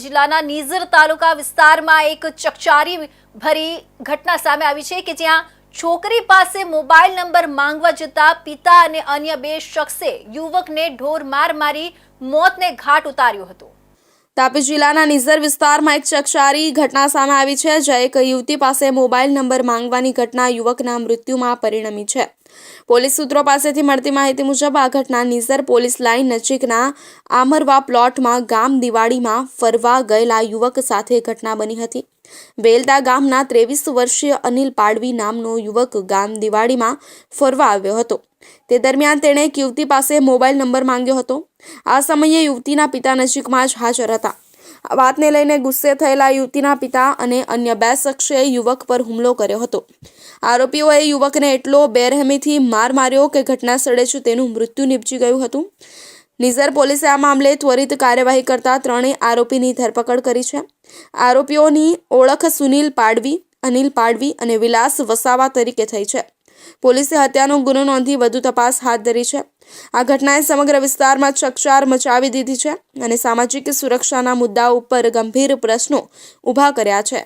જિલ્લાના નીઝર તાલુકા વિસ્તારમાં એક ચકચારી ભરી ઘટના સામે આવી છે કે જ્યાં છોકરી પાસે મોબાઈલ નંબર માંગવા જતા પિતા અને અન્ય બે શખ્સે યુવકને ઢોર માર મારી મોતને ઘાટ ઉતાર્યો હતો. તાપી જિલ્લાના નિઝર વિસ્તારમાં એક ચકચારી ઘટના સામે આવી છે, જ્યાં એક યુવતી પાસે મોબાઈલ નંબર માંગવાની ઘટના યુવકના મૃત્યુમાં પરિણમી છે. પોલીસ સૂત્રો પાસેથી મળતી માહિતી મુજબ, આ ઘટના નિઝર પોલીસ લાઇન નજીકના આમરવા પ્લોટમાં ગામ દિવાળીમાં ફરવા ગયેલા યુવક સાથે ઘટના બની હતી. વેલદા ગામના ત્રેવીસ વર્ષીય અનિલ પાડવી નામનો યુવક ગામ દિવાળીમાં ફરવા આવ્યો હતો. તે દરમિયાન તેણે એક યુવતી પાસે મોબાઈલ નંબર માંગ્યો હતો. આ સમયે યુવતીના પિતા નજીકમાં જ હાજર હતા. વાતને લઈને ગુસ્સે થયેલા યુવતીના પિતા અને અન્ય બે શખ્સે યુવક પર હુમલો કર્યો હતો. આરોપીઓએ યુવકને એટલો બેરહેમીથી માર માર્યો કે ઘટના સ્થળે જ તેનું મૃત્યુ નિપજી ગયું હતું. નિઝર પોલીસે આ મામલે ત્વરિત કાર્યવાહી કરતા ત્રણેય આરોપીની ધરપકડ કરી છે. આરોપીઓની ઓળખ સુનિલ પાડવી, અનિલ પાડવી અને વિલાસ વસાવા તરીકે થઈ છે. પોલીસે હત્યાનો ગુનો નોંધી વધુ તપાસ હાથ ધરી છે. આ ઘટનાએ સમગ્ર વિસ્તારમાં ચકચાર મચાવી દીધી છે અને સામાજિક સુરક્ષાના મુદ્દાઓ ઉપર ગંભીર પ્રશ્નો ઊભા કર્યા છે.